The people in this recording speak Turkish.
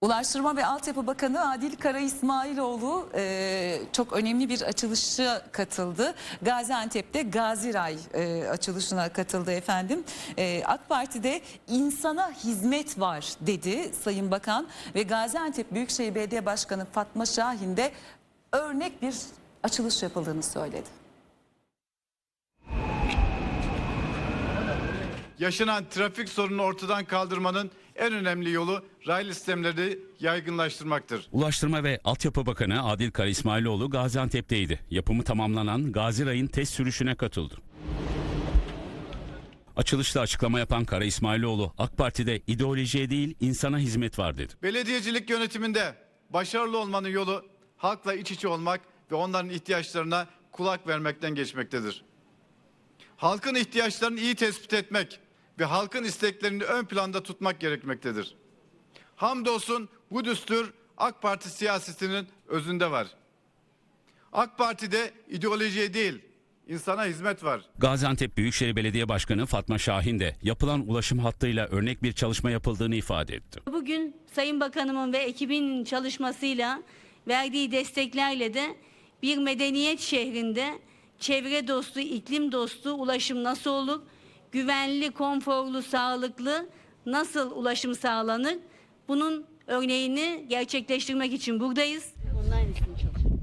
Ulaştırma ve Altyapı Bakanı Adil Kara İsmailoğlu e, çok önemli bir açılışa katıldı. Gaziantep'te Gaziray e, açılışına katıldı efendim. E, AK Parti'de insana hizmet var dedi Sayın Bakan ve Gaziantep Büyükşehir Belediye Başkanı Fatma Şahin de örnek bir açılış yapıldığını söyledi. Yaşanan trafik sorununu ortadan kaldırmanın en önemli yolu raylı sistemleri yaygınlaştırmaktır. Ulaştırma ve Altyapı Bakanı Adil Kara İsmailoğlu Gaziantep'teydi. Yapımı tamamlanan Gazi Ray'ın test sürüşüne katıldı. Açılışta açıklama yapan Kara İsmailoğlu, AK Parti'de ideolojiye değil insana hizmet var dedi. Belediyecilik yönetiminde başarılı olmanın yolu halkla iç içe olmak ve onların ihtiyaçlarına kulak vermekten geçmektedir. Halkın ihtiyaçlarını iyi tespit etmek ve halkın isteklerini ön planda tutmak gerekmektedir. Hamdolsun bu düstur AK Parti siyasetinin özünde var. AK Parti'de ideolojiye değil, insana hizmet var. Gaziantep Büyükşehir Belediye Başkanı Fatma Şahin de yapılan ulaşım hattıyla örnek bir çalışma yapıldığını ifade etti. Bugün Sayın Bakanımın ve ekibin çalışmasıyla verdiği desteklerle de bir medeniyet şehrinde çevre dostu, iklim dostu ulaşım nasıl olur? güvenli, konforlu, sağlıklı nasıl ulaşım sağlanır? Bunun örneğini gerçekleştirmek için buradayız. Online için çalışıyoruz.